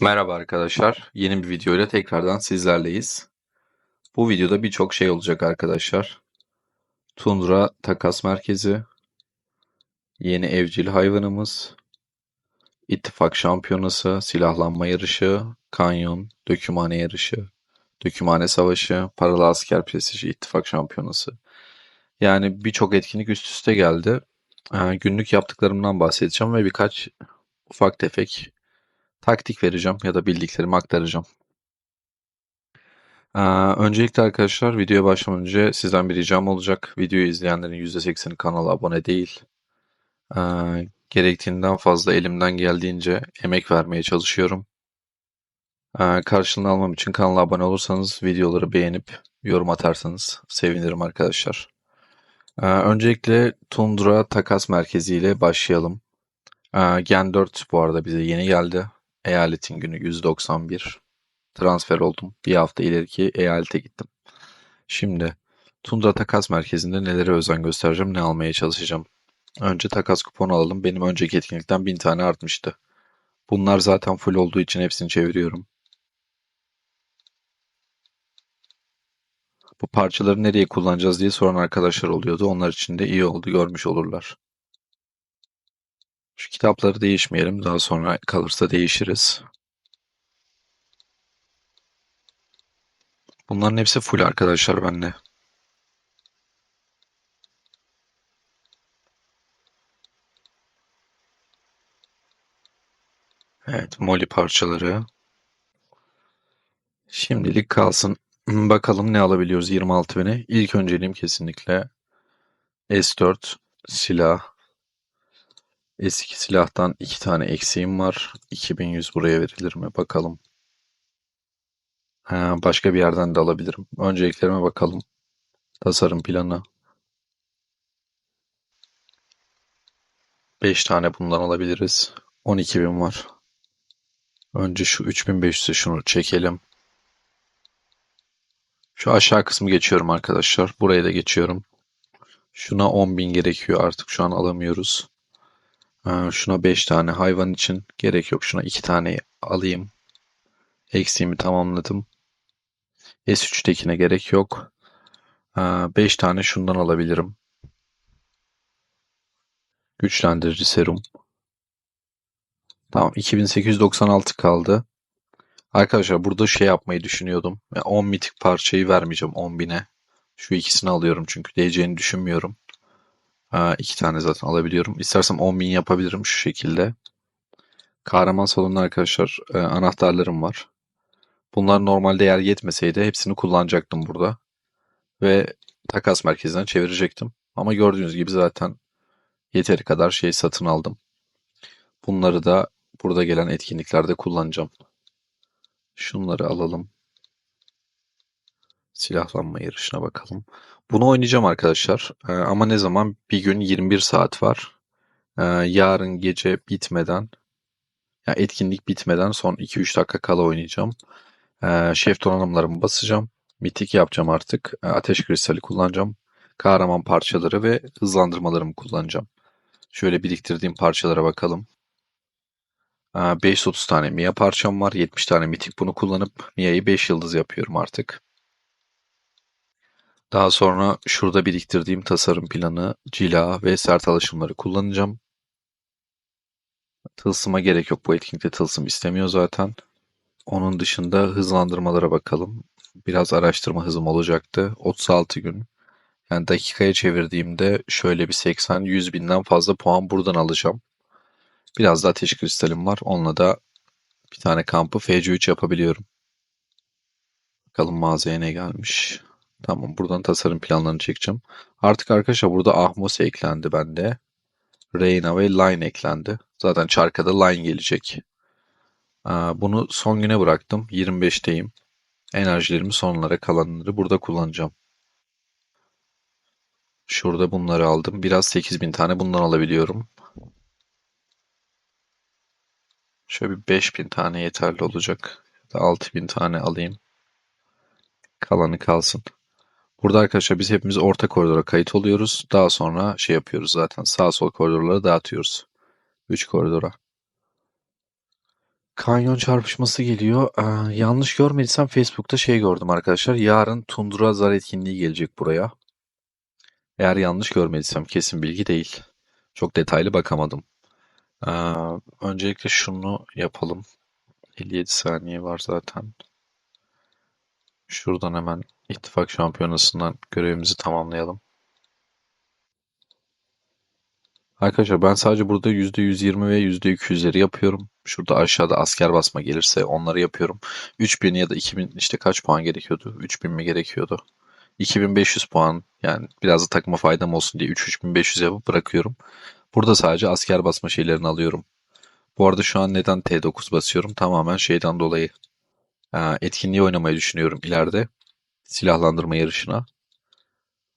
Merhaba arkadaşlar. Yeni bir video ile tekrardan sizlerleyiz. Bu videoda birçok şey olacak arkadaşlar. Tundra takas merkezi, yeni evcil hayvanımız, ittifak şampiyonası, silahlanma yarışı, kanyon, dökümhane yarışı, dökümhane savaşı, paralı asker prestiji, ittifak şampiyonası. Yani birçok etkinlik üst üste geldi. Ee, günlük yaptıklarımdan bahsedeceğim ve birkaç ufak tefek taktik vereceğim ya da bildiklerimi aktaracağım. Ee, öncelikle arkadaşlar videoya başlamadan önce sizden bir ricam olacak. Videoyu izleyenlerin %80'i kanala abone değil. Ee, gerektiğinden fazla elimden geldiğince emek vermeye çalışıyorum. Ee, karşılığını almam için kanala abone olursanız, videoları beğenip yorum atarsanız sevinirim arkadaşlar. Ee, öncelikle Tundra takas merkezi ile başlayalım. Gen 4 bu arada bize yeni geldi. Eyaletin günü 191. Transfer oldum. Bir hafta ileriki eyalete gittim. Şimdi Tundra takas merkezinde nelere özen göstereceğim, ne almaya çalışacağım. Önce takas kuponu alalım. Benim önceki etkinlikten 1000 tane artmıştı. Bunlar zaten full olduğu için hepsini çeviriyorum. Bu parçaları nereye kullanacağız diye soran arkadaşlar oluyordu. Onlar için de iyi oldu, görmüş olurlar. Şu kitapları değişmeyelim. Daha sonra kalırsa değişiriz. Bunların hepsi full arkadaşlar bende. Evet, moli parçaları. Şimdilik kalsın. Bakalım ne alabiliyoruz 26 bine. İlk önceliğim kesinlikle S4 silah. Eski silahtan iki tane eksiğim var. 2100 buraya verilir mi? Bakalım. Ha, başka bir yerden de alabilirim. Önceliklerime bakalım. Tasarım planı. 5 tane bundan alabiliriz. 12.000 var. Önce şu 3500'e şunu çekelim. Şu aşağı kısmı geçiyorum arkadaşlar. Buraya da geçiyorum. Şuna 10.000 gerekiyor artık şu an alamıyoruz. Şuna 5 tane hayvan için gerek yok. Şuna 2 tane alayım. Eksiğimi tamamladım. S3'tekine gerek yok. 5 tane şundan alabilirim. Güçlendirici serum. Tamam 2896 kaldı. Arkadaşlar burada şey yapmayı düşünüyordum. 10 mitik parçayı vermeyeceğim 10.000'e. Şu ikisini alıyorum çünkü değeceğini düşünmüyorum. İki tane zaten alabiliyorum. İstersem 10.000 yapabilirim şu şekilde. Kahraman salonunda arkadaşlar e, anahtarlarım var. Bunlar normalde yer yetmeseydi hepsini kullanacaktım burada. Ve takas merkezinden çevirecektim. Ama gördüğünüz gibi zaten yeteri kadar şey satın aldım. Bunları da burada gelen etkinliklerde kullanacağım. Şunları alalım. Silahlanma yarışına bakalım. Bunu oynayacağım arkadaşlar. Ee, ama ne zaman? Bir gün 21 saat var. Ee, yarın gece bitmeden yani etkinlik bitmeden son 2-3 dakika kala oynayacağım. Ee, şef donanımlarımı basacağım. Mitik yapacağım artık. Ee, ateş kristali kullanacağım. Kahraman parçaları ve hızlandırmalarımı kullanacağım. Şöyle biriktirdiğim parçalara bakalım. Ee, 530 tane Mia parçam var. 70 tane mitik bunu kullanıp Mia'yı 5 yıldız yapıyorum artık. Daha sonra şurada biriktirdiğim tasarım planı, cila ve sert alışımları kullanacağım. Tılsıma gerek yok. Bu etkinlikte tılsım istemiyor zaten. Onun dışında hızlandırmalara bakalım. Biraz araştırma hızım olacaktı. 36 gün. Yani dakikaya çevirdiğimde şöyle bir 80-100 binden fazla puan buradan alacağım. Biraz da ateş kristalim var. Onunla da bir tane kampı FC3 yapabiliyorum. Bakalım mağazaya ne gelmiş. Tamam buradan tasarım planlarını çekeceğim. Artık arkadaşlar burada Ahmos eklendi bende. Reyna ve Line eklendi. Zaten çarkada Line gelecek. Bunu son güne bıraktım. 25'teyim. Enerjilerimi sonlara kalanları burada kullanacağım. Şurada bunları aldım. Biraz 8000 tane bundan alabiliyorum. Şöyle bir 5000 tane yeterli olacak. Ya da 6000 tane alayım. Kalanı kalsın. Burada arkadaşlar biz hepimiz orta koridora kayıt oluyoruz. Daha sonra şey yapıyoruz zaten. Sağ sol koridorlara dağıtıyoruz. 3 koridora. Kanyon çarpışması geliyor. Ee, yanlış görmediysem Facebook'ta şey gördüm arkadaşlar. Yarın Tundra Zar etkinliği gelecek buraya. Eğer yanlış görmediysem kesin bilgi değil. Çok detaylı bakamadım. Ee, öncelikle şunu yapalım. 57 saniye var zaten. Şuradan hemen ittifak şampiyonasından görevimizi tamamlayalım. Arkadaşlar ben sadece burada %120 ve %200'leri yapıyorum. Şurada aşağıda asker basma gelirse onları yapıyorum. 3000 ya da 2000 işte kaç puan gerekiyordu? 3000 mi gerekiyordu? 2500 puan yani biraz da takıma faydam olsun diye 3-3500 yapıp bırakıyorum. Burada sadece asker basma şeylerini alıyorum. Bu arada şu an neden T9 basıyorum? Tamamen şeyden dolayı. Etkinliği oynamayı düşünüyorum ileride. Silahlandırma yarışına.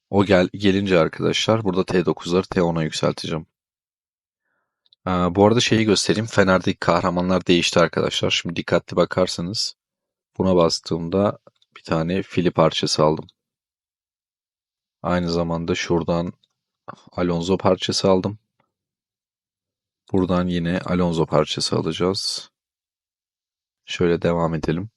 O gel gelince arkadaşlar burada T9'ları T10'a yükselteceğim. bu arada şeyi göstereyim. Fener'deki kahramanlar değişti arkadaşlar. Şimdi dikkatli bakarsanız buna bastığımda bir tane fili parçası aldım. Aynı zamanda şuradan Alonso parçası aldım. Buradan yine Alonso parçası alacağız. Şöyle devam edelim.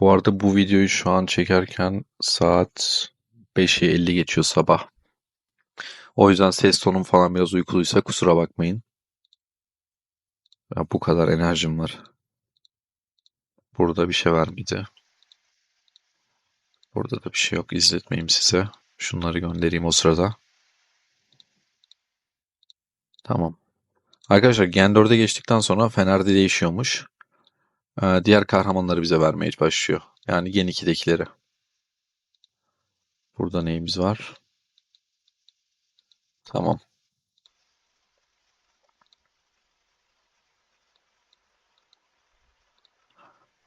Bu arada bu videoyu şu an çekerken saat 5'i 50 geçiyor sabah. O yüzden ses tonum falan biraz uykuluysa kusura bakmayın. Ya bu kadar enerjim var. Burada bir şey var mıydı? Burada da bir şey yok. İzletmeyeyim size. Şunları göndereyim o sırada. Tamam. Arkadaşlar Gen 4'e geçtikten sonra Fener'de değişiyormuş. Ee, diğer kahramanları bize vermeye başlıyor. Yani Gen 2'dekileri. Burada neyimiz var? Tamam.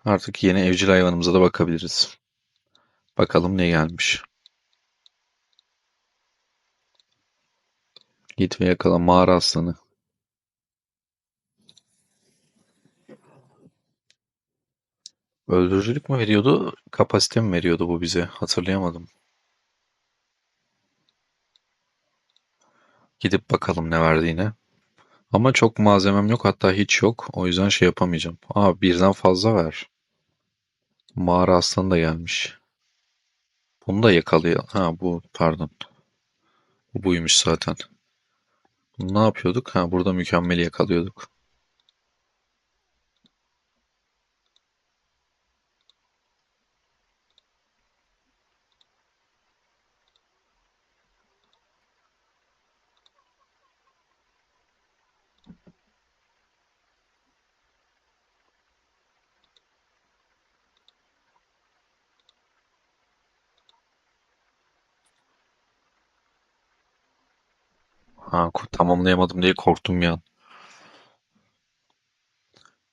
Artık yeni evcil hayvanımıza da bakabiliriz. Bakalım ne gelmiş. Git ve yakala mağara aslanı. Öldürücülük mü veriyordu, kapasite mi veriyordu bu bize? Hatırlayamadım. Gidip bakalım ne verdiğine. Ama çok malzemem yok hatta hiç yok. O yüzden şey yapamayacağım. Aa birden fazla ver. Mağara aslanı da gelmiş. Bunu da yakalıyor. Ha bu pardon. Bu buymuş zaten. Ne yapıyorduk? Ha burada mükemmeli yakalıyorduk. Ha, tamamlayamadım diye korktum ya.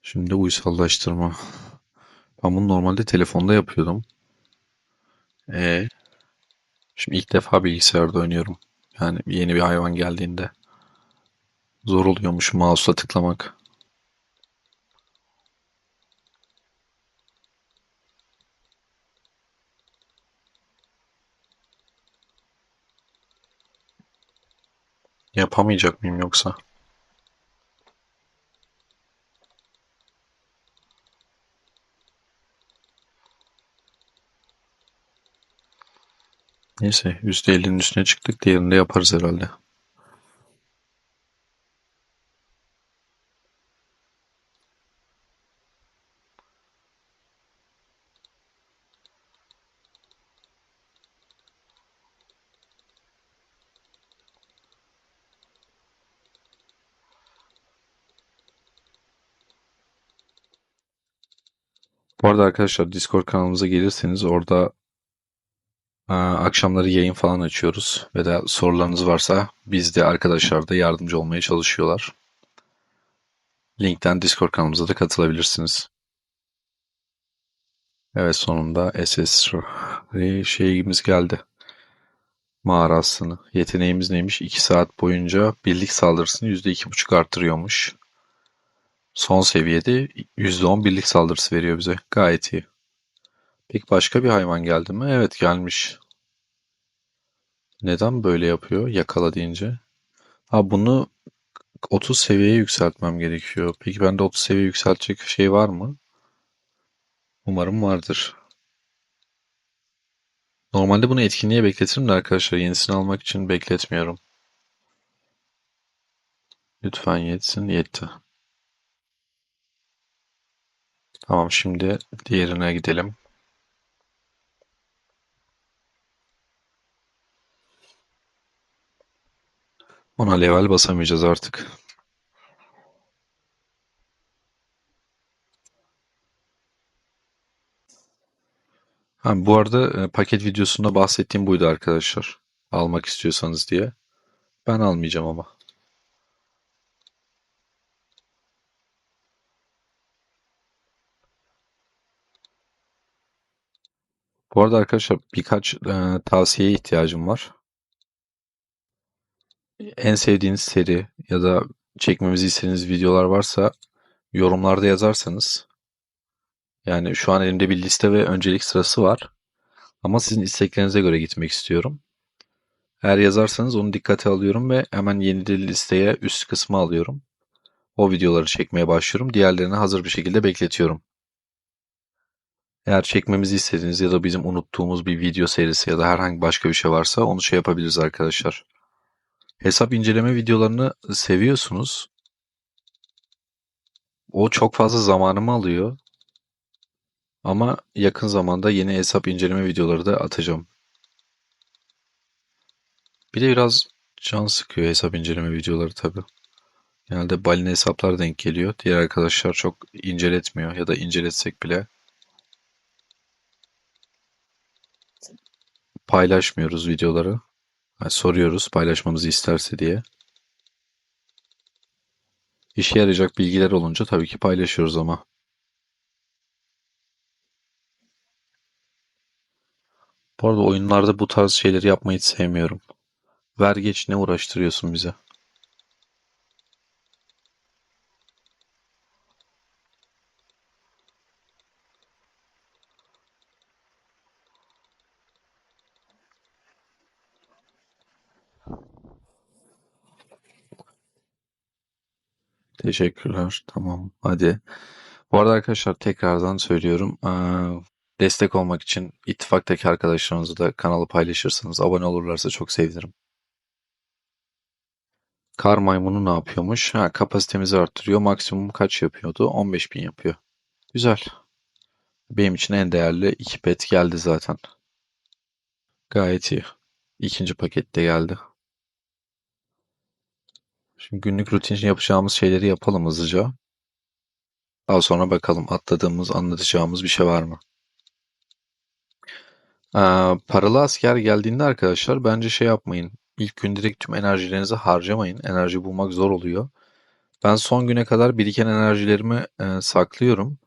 Şimdi uysallaştırma. Ben bunu normalde telefonda yapıyordum. E şimdi ilk defa bilgisayarda oynuyorum. Yani yeni bir hayvan geldiğinde. Zor oluyormuş mouse'la tıklamak. Yapamayacak mıyım yoksa? Neyse %50'nin üstüne çıktık. Diğerini de yaparız herhalde. Bu arada arkadaşlar Discord kanalımıza gelirseniz orada akşamları yayın falan açıyoruz. Ve de sorularınız varsa biz de arkadaşlar da yardımcı olmaya çalışıyorlar. Linkten Discord kanalımıza da katılabilirsiniz. Evet sonunda SS şeyimiz geldi. Mağara aslanı. Yeteneğimiz neymiş? 2 saat boyunca birlik saldırısını %2.5 artırıyormuş. Son seviyede %10 birlik saldırısı veriyor bize. Gayet iyi. Peki başka bir hayvan geldi mi? Evet gelmiş. Neden böyle yapıyor yakala deyince? Ha bunu 30 seviyeye yükseltmem gerekiyor. Peki bende 30 seviye yükseltecek şey var mı? Umarım vardır. Normalde bunu etkinliğe bekletirim de arkadaşlar yenisini almak için bekletmiyorum. Lütfen yetsin. Yetti. Tamam şimdi diğerine gidelim. Ona level basamayacağız artık. Ha, bu arada e, paket videosunda bahsettiğim buydu arkadaşlar. Almak istiyorsanız diye. Ben almayacağım ama. Bu arada arkadaşlar birkaç e, tavsiyeye ihtiyacım var. En sevdiğiniz seri ya da çekmemizi istediğiniz videolar varsa yorumlarda yazarsanız yani şu an elimde bir liste ve öncelik sırası var. Ama sizin isteklerinize göre gitmek istiyorum. Eğer yazarsanız onu dikkate alıyorum ve hemen yeni dil listeye üst kısmı alıyorum. O videoları çekmeye başlıyorum. Diğerlerini hazır bir şekilde bekletiyorum. Eğer çekmemizi istediğiniz ya da bizim unuttuğumuz bir video serisi ya da herhangi başka bir şey varsa onu şey yapabiliriz arkadaşlar. Hesap inceleme videolarını seviyorsunuz. O çok fazla zamanımı alıyor. Ama yakın zamanda yeni hesap inceleme videoları da atacağım. Bir de biraz can sıkıyor hesap inceleme videoları tabii. Genelde balina hesaplar denk geliyor. Diğer arkadaşlar çok inceletmiyor ya da inceletsek bile paylaşmıyoruz videoları. Yani soruyoruz paylaşmamızı isterse diye. İşe yarayacak bilgiler olunca tabii ki paylaşıyoruz ama. Bu arada oyunlarda bu tarz şeyleri yapmayı hiç sevmiyorum. Ver geç ne uğraştırıyorsun bize? Teşekkürler. Tamam. Hadi. Bu arada arkadaşlar tekrardan söylüyorum. Destek olmak için ittifaktaki arkadaşlarınızı da kanalı paylaşırsanız, abone olurlarsa çok sevinirim. Kar maymunu ne yapıyormuş? Ha, kapasitemizi arttırıyor. Maksimum kaç yapıyordu? 15.000 yapıyor. Güzel. Benim için en değerli iki pet geldi zaten. Gayet iyi. İkinci paket de geldi. Şimdi günlük rutin yapacağımız şeyleri yapalım hızlıca. Daha sonra bakalım atladığımız, anlatacağımız bir şey var mı? Ee, paralı asker geldiğinde arkadaşlar bence şey yapmayın. İlk gün direkt tüm enerjilerinizi harcamayın. Enerji bulmak zor oluyor. Ben son güne kadar biriken enerjilerimi e, saklıyorum.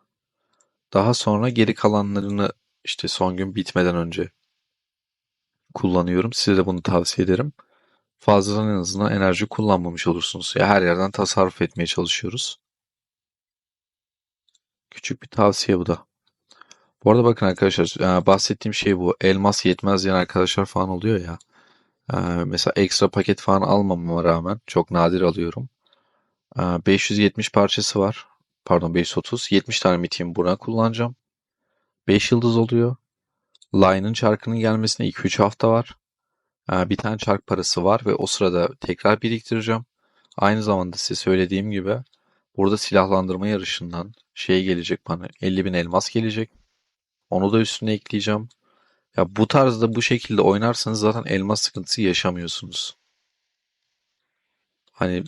Daha sonra geri kalanlarını işte son gün bitmeden önce kullanıyorum. Size de bunu tavsiye ederim. Fazladan en azından enerji kullanmamış olursunuz. Ya her yerden tasarruf etmeye çalışıyoruz. Küçük bir tavsiye bu da. Bu arada bakın arkadaşlar e, bahsettiğim şey bu. Elmas yetmez diyen arkadaşlar falan oluyor ya. E, mesela ekstra paket falan almamama rağmen çok nadir alıyorum. E, 570 parçası var. Pardon 530. 70 tane mitim buna kullanacağım. 5 yıldız oluyor. Line'ın çarkının gelmesine 2-3 hafta var. Bir tane çark parası var ve o sırada tekrar biriktireceğim. Aynı zamanda size söylediğim gibi burada silahlandırma yarışından şey gelecek bana 50 bin elmas gelecek. Onu da üstüne ekleyeceğim. Ya bu tarzda bu şekilde oynarsanız zaten elmas sıkıntısı yaşamıyorsunuz. Hani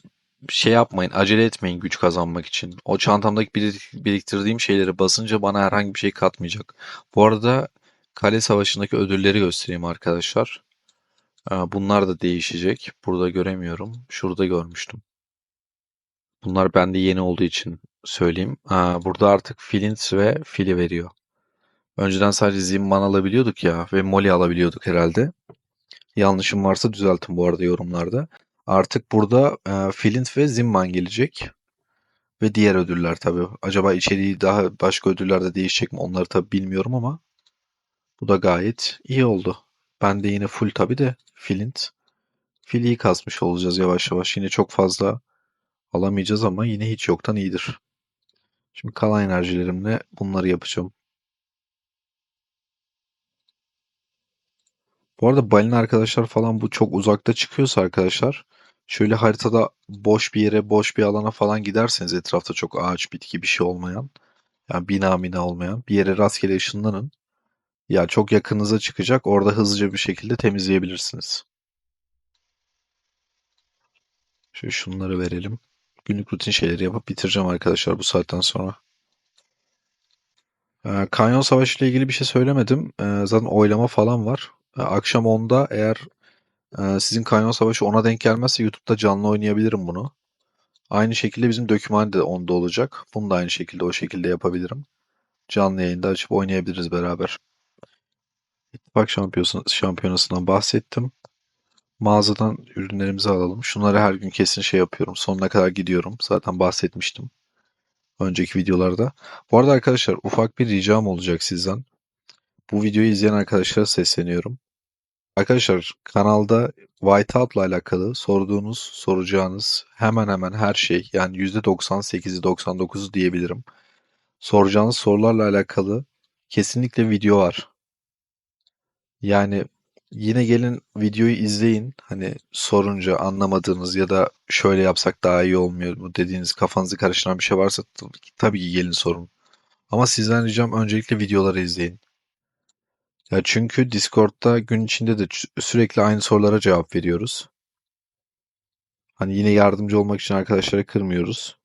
şey yapmayın, acele etmeyin güç kazanmak için. O çantamdaki biriktirdiğim şeyleri basınca bana herhangi bir şey katmayacak. Bu arada kale savaşındaki ödülleri göstereyim arkadaşlar. Bunlar da değişecek. Burada göremiyorum. Şurada görmüştüm. Bunlar bende yeni olduğu için söyleyeyim. Burada artık Flint ve Fili veriyor. Önceden sadece Zimman alabiliyorduk ya ve Molly alabiliyorduk herhalde. Yanlışım varsa düzeltin bu arada yorumlarda. Artık burada Flint ve Zimman gelecek. Ve diğer ödüller tabii. Acaba içeriği daha başka ödüllerde değişecek mi onları tabii bilmiyorum ama bu da gayet iyi oldu. Ben de yine full tabii de Flint. Fili'yi kasmış olacağız yavaş yavaş. Yine çok fazla alamayacağız ama yine hiç yoktan iyidir. Şimdi kalan enerjilerimle bunları yapacağım. Bu arada balina arkadaşlar falan bu çok uzakta çıkıyorsa arkadaşlar şöyle haritada boş bir yere boş bir alana falan giderseniz etrafta çok ağaç bitki bir şey olmayan yani bina mina olmayan bir yere rastgele ışınlanın. Ya çok yakınıza çıkacak orada hızlıca bir şekilde temizleyebilirsiniz. Şöyle şunları verelim. Günlük rutin şeyleri yapıp bitireceğim arkadaşlar bu saatten sonra. Ee, Kanyon Savaşı ile ilgili bir şey söylemedim. Ee, zaten oylama falan var. Ee, akşam 10'da eğer e, sizin Kanyon Savaşı ona denk gelmezse YouTube'da canlı oynayabilirim bunu. Aynı şekilde bizim döküman de 10'da olacak. Bunu da aynı şekilde o şekilde yapabilirim. Canlı yayında açıp oynayabiliriz beraber. Şampiyonası, şampiyonasından bahsettim. Mağazadan ürünlerimizi alalım. Şunları her gün kesin şey yapıyorum. Sonuna kadar gidiyorum. Zaten bahsetmiştim. Önceki videolarda. Bu arada arkadaşlar ufak bir ricam olacak sizden. Bu videoyu izleyen arkadaşlara sesleniyorum. Arkadaşlar kanalda Whiteout'la alakalı sorduğunuz, soracağınız hemen hemen her şey yani %98'i 99'u diyebilirim. Soracağınız sorularla alakalı kesinlikle video var. Yani yine gelin videoyu izleyin. Hani sorunca anlamadığınız ya da şöyle yapsak daha iyi olmuyor mu dediğiniz kafanızı karıştıran bir şey varsa tabii ki gelin sorun. Ama sizden ricam öncelikle videoları izleyin. Ya çünkü Discord'da gün içinde de sürekli aynı sorulara cevap veriyoruz. Hani yine yardımcı olmak için arkadaşlara kırmıyoruz.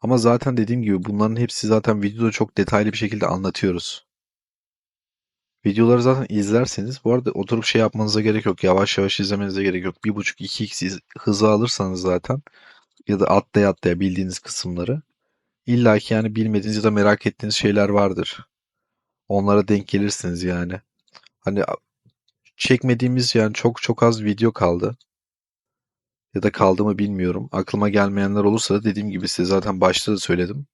Ama zaten dediğim gibi bunların hepsi zaten videoda çok detaylı bir şekilde anlatıyoruz. Videoları zaten izlerseniz bu arada oturup şey yapmanıza gerek yok. Yavaş yavaş izlemenize gerek yok. 1.5-2x hızı alırsanız zaten ya da atlaya atlaya bildiğiniz kısımları illa ki yani bilmediğiniz ya da merak ettiğiniz şeyler vardır. Onlara denk gelirsiniz yani. Hani çekmediğimiz yani çok çok az video kaldı. Ya da kaldı mı bilmiyorum. Aklıma gelmeyenler olursa da dediğim gibi size zaten başta da söyledim.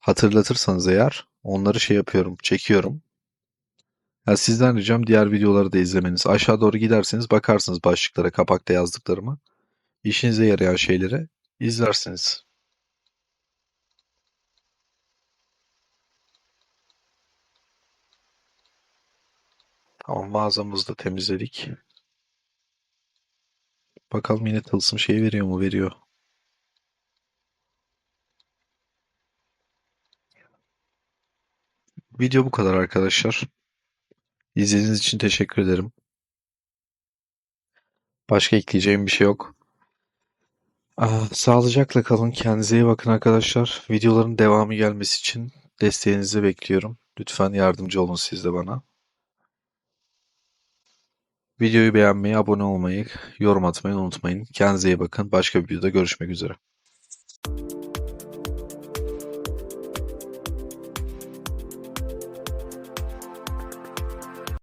Hatırlatırsanız eğer onları şey yapıyorum, çekiyorum. Ya sizden ricam diğer videoları da izlemeniz. Aşağı doğru giderseniz bakarsınız başlıklara, kapakta yazdıklarıma. İşinize yarayan şeyleri izlersiniz. Tamam mağazamızı da temizledik. Bakalım yine tılsım şey veriyor mu? Veriyor. Video bu kadar arkadaşlar. İzlediğiniz için teşekkür ederim. Başka ekleyeceğim bir şey yok. Ah, sağlıcakla kalın. Kendinize iyi bakın arkadaşlar. Videoların devamı gelmesi için desteğinizi bekliyorum. Lütfen yardımcı olun siz de bana. Videoyu beğenmeyi, abone olmayı, yorum atmayı unutmayın. Kendinize iyi bakın. Başka bir videoda görüşmek üzere.